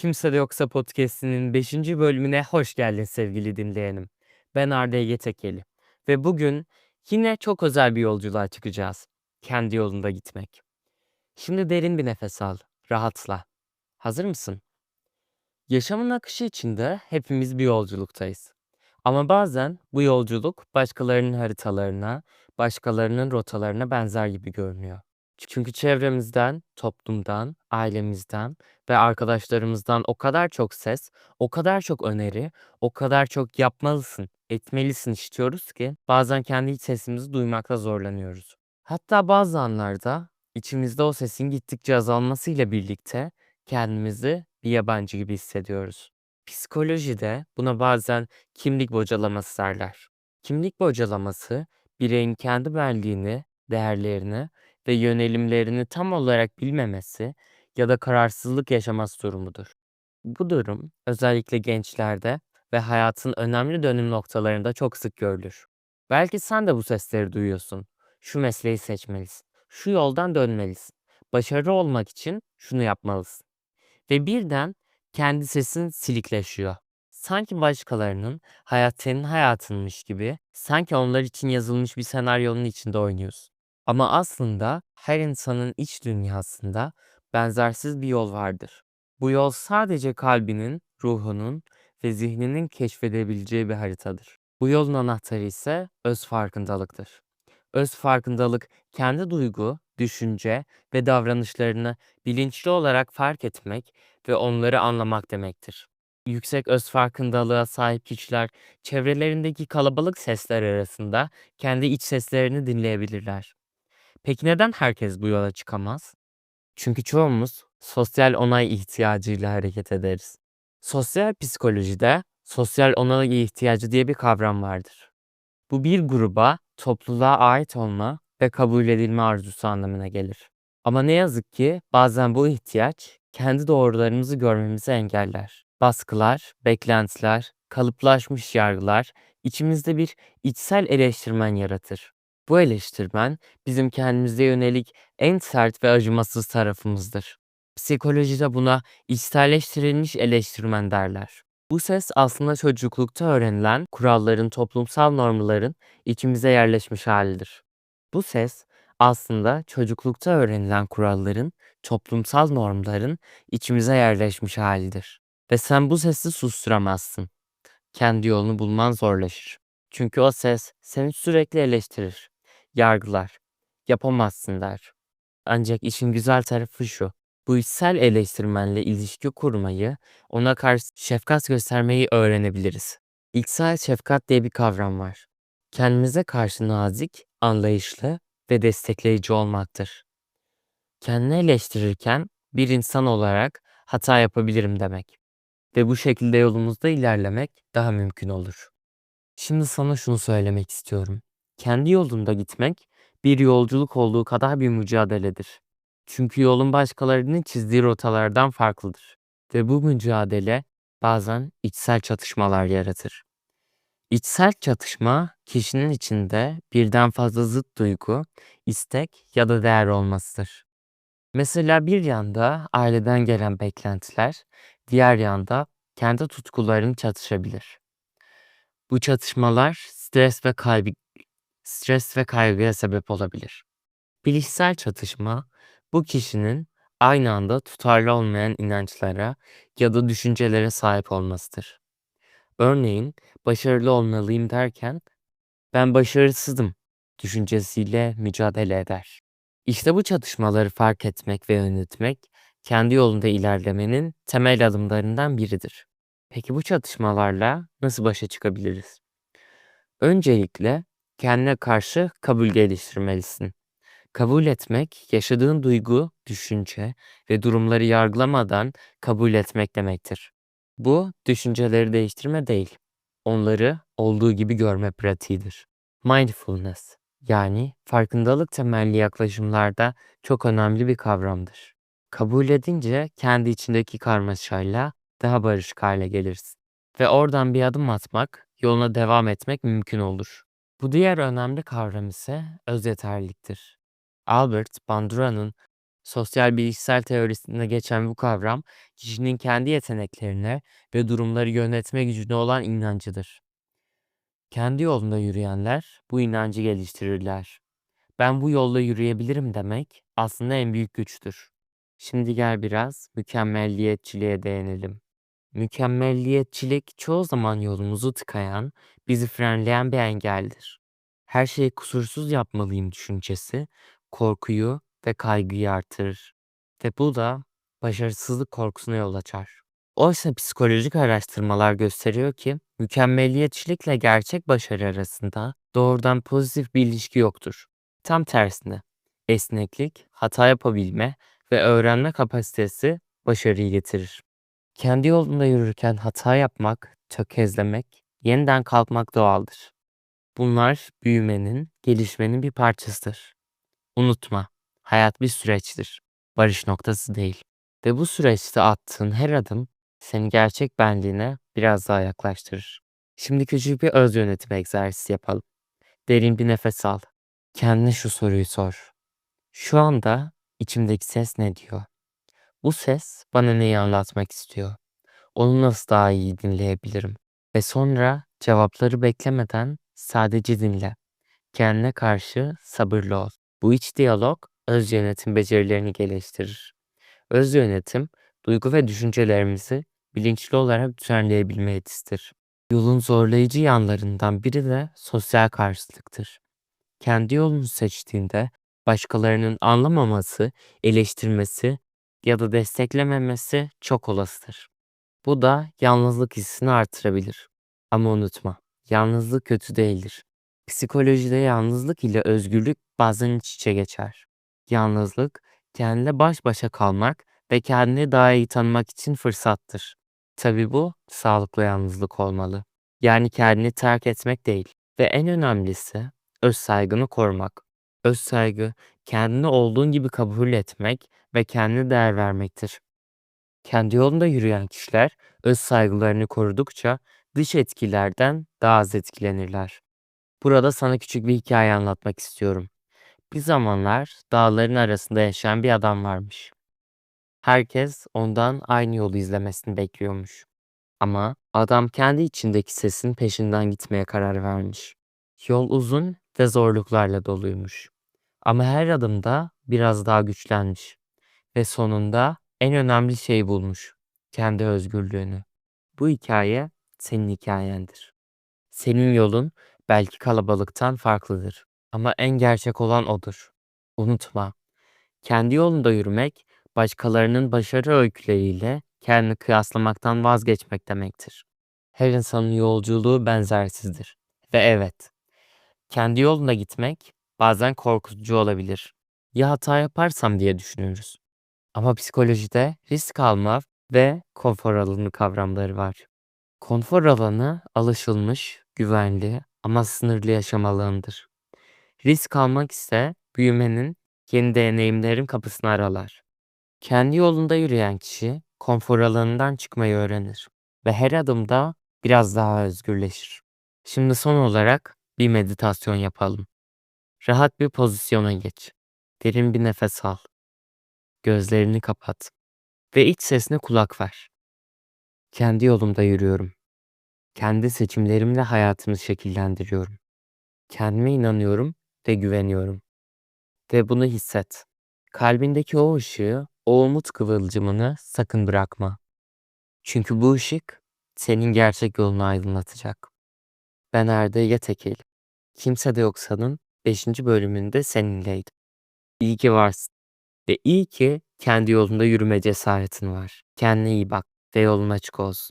Kimse de Yoksa Podcast'inin 5. bölümüne hoş geldin sevgili dinleyenim. Ben Arda Ege Tekeli ve bugün yine çok özel bir yolculuğa çıkacağız. Kendi yolunda gitmek. Şimdi derin bir nefes al, rahatla. Hazır mısın? Yaşamın akışı içinde hepimiz bir yolculuktayız. Ama bazen bu yolculuk başkalarının haritalarına, başkalarının rotalarına benzer gibi görünüyor. Çünkü çevremizden, toplumdan, ailemizden ve arkadaşlarımızdan o kadar çok ses, o kadar çok öneri, o kadar çok yapmalısın, etmelisin istiyoruz ki bazen kendi iç sesimizi duymakta zorlanıyoruz. Hatta bazı anlarda içimizde o sesin gittikçe azalmasıyla birlikte kendimizi bir yabancı gibi hissediyoruz. Psikolojide buna bazen kimlik bocalaması derler. Kimlik bocalaması bireyin kendi benliğini, değerlerini ve yönelimlerini tam olarak bilmemesi ya da kararsızlık yaşaması durumudur. Bu durum özellikle gençlerde ve hayatın önemli dönüm noktalarında çok sık görülür. Belki sen de bu sesleri duyuyorsun. Şu mesleği seçmelisin. Şu yoldan dönmelisin. Başarılı olmak için şunu yapmalısın. Ve birden kendi sesin silikleşiyor. Sanki başkalarının hayat senin hayatınmış gibi, sanki onlar için yazılmış bir senaryonun içinde oynuyorsun. Ama aslında her insanın iç dünyasında benzersiz bir yol vardır. Bu yol sadece kalbinin, ruhunun ve zihninin keşfedebileceği bir haritadır. Bu yolun anahtarı ise öz farkındalıktır. Öz farkındalık kendi duygu, düşünce ve davranışlarını bilinçli olarak fark etmek ve onları anlamak demektir. Yüksek öz farkındalığa sahip kişiler çevrelerindeki kalabalık sesler arasında kendi iç seslerini dinleyebilirler. Peki neden herkes bu yola çıkamaz? Çünkü çoğumuz sosyal onay ihtiyacıyla hareket ederiz. Sosyal psikolojide sosyal onay ihtiyacı diye bir kavram vardır. Bu bir gruba, topluluğa ait olma ve kabul edilme arzusu anlamına gelir. Ama ne yazık ki bazen bu ihtiyaç kendi doğrularımızı görmemizi engeller. Baskılar, beklentiler, kalıplaşmış yargılar içimizde bir içsel eleştirmen yaratır. Bu eleştirmen bizim kendimize yönelik en sert ve acımasız tarafımızdır. Psikolojide buna içselleştirilmiş eleştirmen derler. Bu ses aslında çocuklukta öğrenilen kuralların, toplumsal normların içimize yerleşmiş halidir. Bu ses aslında çocuklukta öğrenilen kuralların, toplumsal normların içimize yerleşmiş halidir. Ve sen bu sesi susturamazsın. Kendi yolunu bulman zorlaşır. Çünkü o ses seni sürekli eleştirir, yargılar, yapamazsın der. Ancak işin güzel tarafı şu. Bu içsel eleştirmenle ilişki kurmayı, ona karşı şefkat göstermeyi öğrenebiliriz. İçsel şefkat diye bir kavram var. Kendimize karşı nazik, anlayışlı ve destekleyici olmaktır. Kendini eleştirirken bir insan olarak hata yapabilirim demek ve bu şekilde yolumuzda ilerlemek daha mümkün olur. Şimdi sana şunu söylemek istiyorum. Kendi yolunda gitmek bir yolculuk olduğu kadar bir mücadeledir. Çünkü yolun başkalarının çizdiği rotalardan farklıdır ve bu mücadele bazen içsel çatışmalar yaratır. İçsel çatışma kişinin içinde birden fazla zıt duygu, istek ya da değer olmasıdır. Mesela bir yanda aileden gelen beklentiler, diğer yanda kendi tutkuların çatışabilir. Bu çatışmalar stres ve kaygı stres ve kaygıya sebep olabilir. Bilişsel çatışma bu kişinin aynı anda tutarlı olmayan inançlara ya da düşüncelere sahip olmasıdır. Örneğin başarılı olmalıyım derken ben başarısızım düşüncesiyle mücadele eder. İşte bu çatışmaları fark etmek ve yönetmek kendi yolunda ilerlemenin temel adımlarından biridir. Peki bu çatışmalarla nasıl başa çıkabiliriz? Öncelikle kendine karşı kabul geliştirmelisin. Kabul etmek, yaşadığın duygu, düşünce ve durumları yargılamadan kabul etmek demektir. Bu düşünceleri değiştirme değil, onları olduğu gibi görme pratiğidir. Mindfulness yani farkındalık temelli yaklaşımlarda çok önemli bir kavramdır. Kabul edince kendi içindeki karmaşayla daha barışık hale gelirsin ve oradan bir adım atmak, yoluna devam etmek mümkün olur. Bu diğer önemli kavram ise öz yeterliliktir. Albert Bandura'nın Sosyal bilişsel teorisinde geçen bu kavram, kişinin kendi yeteneklerine ve durumları yönetme gücüne olan inancıdır. Kendi yolunda yürüyenler bu inancı geliştirirler. Ben bu yolda yürüyebilirim demek aslında en büyük güçtür. Şimdi gel biraz mükemmelliyetçiliğe değinelim. Mükemmelliyetçilik çoğu zaman yolumuzu tıkayan, bizi frenleyen bir engeldir. Her şeyi kusursuz yapmalıyım düşüncesi korkuyu ve kaygıyı artırır ve bu da başarısızlık korkusuna yol açar. Oysa psikolojik araştırmalar gösteriyor ki mükemmelliyetçilikle gerçek başarı arasında doğrudan pozitif bir ilişki yoktur. Tam tersine esneklik, hata yapabilme ve öğrenme kapasitesi başarıyı getirir. Kendi yolunda yürürken hata yapmak, tökezlemek, yeniden kalkmak doğaldır. Bunlar büyümenin, gelişmenin bir parçasıdır. Unutma, hayat bir süreçtir. Varış noktası değil. Ve bu süreçte attığın her adım seni gerçek benliğine biraz daha yaklaştırır. Şimdi küçük bir öz yönetim egzersizi yapalım. Derin bir nefes al. Kendine şu soruyu sor. Şu anda içimdeki ses ne diyor? Bu ses bana neyi anlatmak istiyor? Onu nasıl daha iyi dinleyebilirim? Ve sonra cevapları beklemeden sadece dinle. Kendine karşı sabırlı ol. Bu iç diyalog öz yönetim becerilerini geliştirir. Öz yönetim, duygu ve düşüncelerimizi bilinçli olarak düzenleyebilme yetisidir. Yolun zorlayıcı yanlarından biri de sosyal karşılıktır. Kendi yolunu seçtiğinde başkalarının anlamaması, eleştirmesi ya da desteklememesi çok olasıdır. Bu da yalnızlık hissini artırabilir. Ama unutma, yalnızlık kötü değildir. Psikolojide yalnızlık ile özgürlük bazen iç içe geçer. Yalnızlık, kendine baş başa kalmak ve kendini daha iyi tanımak için fırsattır. Tabi bu sağlıklı yalnızlık olmalı. Yani kendini terk etmek değil. Ve en önemlisi öz saygını korumak. Öz saygı, kendini olduğun gibi kabul etmek ve kendine değer vermektir. Kendi yolunda yürüyen kişiler öz saygılarını korudukça dış etkilerden daha az etkilenirler. Burada sana küçük bir hikaye anlatmak istiyorum. Bir zamanlar dağların arasında yaşayan bir adam varmış. Herkes ondan aynı yolu izlemesini bekliyormuş. Ama adam kendi içindeki sesin peşinden gitmeye karar vermiş. Yol uzun ve zorluklarla doluymuş. Ama her adımda biraz daha güçlenmiş ve sonunda en önemli şeyi bulmuş. Kendi özgürlüğünü. Bu hikaye senin hikayendir. Senin yolun belki kalabalıktan farklıdır ama en gerçek olan odur. Unutma. Kendi yolunda yürümek başkalarının başarı öyküleriyle kendini kıyaslamaktan vazgeçmek demektir. Her insanın yolculuğu benzersizdir. Ve evet, kendi yolunda gitmek bazen korkutucu olabilir. Ya hata yaparsam diye düşünürüz. Ama psikolojide risk alma ve konfor alanı kavramları var. Konfor alanı alışılmış, güvenli ama sınırlı yaşam alanıdır. Risk almak ise büyümenin, yeni deneyimlerin kapısını aralar. Kendi yolunda yürüyen kişi konfor alanından çıkmayı öğrenir ve her adımda biraz daha özgürleşir. Şimdi son olarak bir meditasyon yapalım. Rahat bir pozisyona geç. Derin bir nefes al. Gözlerini kapat ve iç sesine kulak ver. Kendi yolumda yürüyorum. Kendi seçimlerimle hayatımı şekillendiriyorum. Kendime inanıyorum ve güveniyorum. Ve bunu hisset. Kalbindeki o ışığı, o umut kıvılcımını sakın bırakma. Çünkü bu ışık senin gerçek yolunu aydınlatacak. Ben Erde Yetekel. Kimse de Yoksan'ın 5. bölümünde seninleydim. İyi ki varsın. Ve iyi ki kendi yolunda yürüme cesaretin var. Kendine iyi bak ve yolun açık olsun.